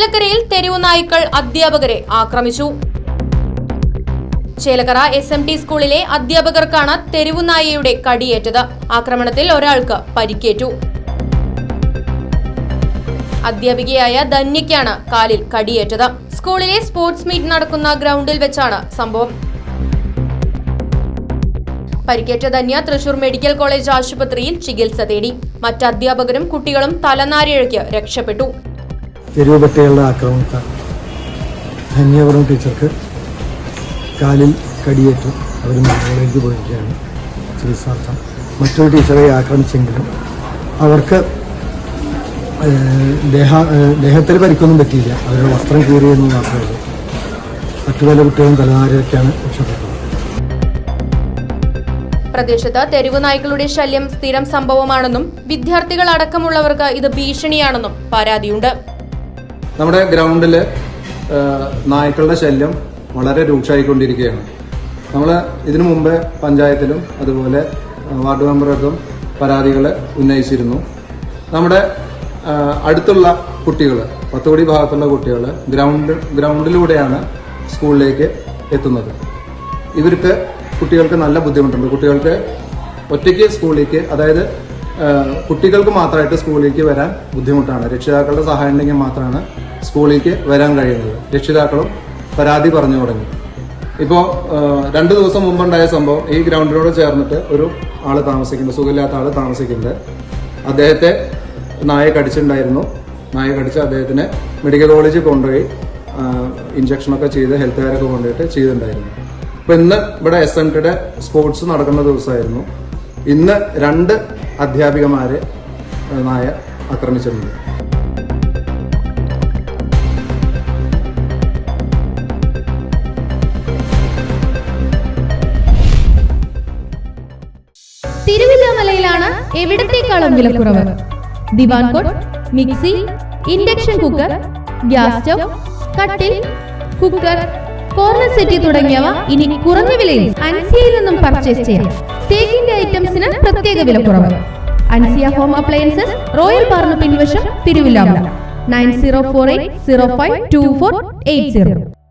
ചേലക്കരയിൽ തെരുവു നായ്ക്കൾ അധ്യാപകരെ ആക്രമിച്ചു. ചേലക്കര എസ് എം ടി സ്കൂളിലെ അധ്യാപകർക്കാണ് തെരുവു നായയുടെ കടിയേറ്റത്. ആക്രമണത്തിൽ ഒരാൾക്ക് പരിക്കേറ്റു. അധ്യാപികയായ ധന്യയ്ക്കാണ് കാലിൽ കടിയേറ്റത്. സ്കൂളിലെ സ്പോർട്സ് മീറ്റ് നടക്കുന്ന ഗ്രൗണ്ടിൽ വെച്ചാണ് സംഭവം. പരിക്കേറ്റ ധന്യ തൃശൂർ മെഡിക്കൽ കോളേജ് ആശുപത്രിയിൽ ചികിത്സ തേടി. മറ്റ് അധ്യാപകരും കുട്ടികളും തലനാരിഴയ്ക്ക് രക്ഷപ്പെട്ടു. തെരുവ് ആക്രമണത്താണ് ആക്രമണത്താൽ. ധന്യപുരം ടീച്ചർക്ക് കാലിൽ കടിയേറ്റു അവർ കോളേജിൽ പോയിരിക്കുകയാണ്. ചികിത്സാർത്ഥം മറ്റൊരു ടീച്ചറെ ആക്രമിച്ചെങ്കിലും അവർക്ക് ദേഹ ദേഹത്തിൽ പരിക്കൊന്നും പറ്റിയില്ല. അവരുടെ വസ്ത്രം കീറിയെന്ന് മാത്രമേ ഉള്ളൂ. മറ്റു പല കുട്ടികളും തലനാരിഴയ്ക്കാണ് രക്ഷപ്പെട്ടത്. പ്രദേശത്ത് തെരുവു നായ്ക്കളുടെ ശല്യം സ്ഥിരം സംഭവമാണെന്നും വിദ്യാർത്ഥികൾ അടക്കമുള്ളവർക്ക് ഇത് ഭീഷണിയാണെന്നും പരാതിയുണ്ട്. നമ്മുടെ ഗ്രൗണ്ടിൽ നായ്ക്കളുടെ ശല്യം വളരെ രൂക്ഷമായിക്കൊണ്ടിരിക്കുകയാണ്. നമ്മൾ ഇതിനു മുമ്പ് പഞ്ചായത്തിലും അതുപോലെ വാർഡ് മെമ്പർക്കും പരാതികൾ ഉന്നയിച്ചിരുന്നു. നമ്മുടെ അടുത്തുള്ള കുട്ടികൾ പത്തുകൂടി ഭാഗത്തുള്ള കുട്ടികൾ ഗ്രൗണ്ട് ഗ്രൗണ്ടിലൂടെയാണ് സ്കൂളിലേക്ക് എത്തുന്നത്. ഇവർക്ക് കുട്ടികൾക്ക് നല്ല ബുദ്ധിമുട്ടുണ്ട്. കുട്ടികൾക്ക് ഒറ്റയ്ക്ക് സ്കൂളിലേക്ക് അതായത് കുട്ടികൾക്ക് മാത്രമായിട്ട് സ്കൂളിലേക്ക് വരാൻ ബുദ്ധിമുട്ടാണ്. രക്ഷിതാക്കളുടെ സഹായം ഉണ്ടെങ്കിൽ മാത്രമാണ് സ്കൂളിലേക്ക് വരാൻ കഴിയുന്നത്. രക്ഷിതാക്കളും പരാതി പറഞ്ഞു തുടങ്ങി. ഇപ്പോൾ രണ്ട് ദിവസം മുമ്പുണ്ടായ സംഭവം ഈ ഗ്രൗണ്ടിനോട് ചേർന്നിട്ട് ഒരു ആൾ താമസിക്കുന്നുണ്ട് സുഖമില്ലാത്ത ആൾ താമസിക്കുന്നുണ്ട്. അദ്ദേഹത്തെ നായ കടിച്ചിട്ടുണ്ടായിരുന്നു. നായ കടിച്ച് അദ്ദേഹത്തിനെ മെഡിക്കൽ കോളേജിൽ കൊണ്ടുപോയി ഇഞ്ചക്ഷനൊക്കെ ചെയ്ത് ഹെൽത്ത് കെയറൊക്കെ കൊണ്ടുപോയിട്ട് ചെയ്തിട്ടുണ്ടായിരുന്നു. അപ്പോൾ ഇന്ന് ഇവിടെ എസ് എൻ ടിയുടെ സ്പോർട്സ് നടക്കുന്ന ദിവസമായിരുന്നു. ഇന്ന് രണ്ട് അധ്യാപികമാരെ നായ ആക്രമിച്ചിട്ടുണ്ട് തിരുവില്ലാമലയിലാണ് എവിടത്തേക്കാളും കുറവ്? ദിവാൻ cot mixie induction cooker gas stove കട്ടിൽ കുക്കർ കോർണർ സെറ്റി തുടങ്ങിയവ ഇനി കുറഞ്ഞ വിലയിൽ അൻസിയയിൽ നിന്നും പർച്ചേസ് ചെയ്യാം ഐറ്റംസിന് പ്രത്യേക വിലക്കുറവ്. അൻസിയ ഹോം അപ്ലയൻസസ് റോയൽ പാർന്ന് പിൻവശം Thiruvilwamala nine zero four eight zero five two four eight zero.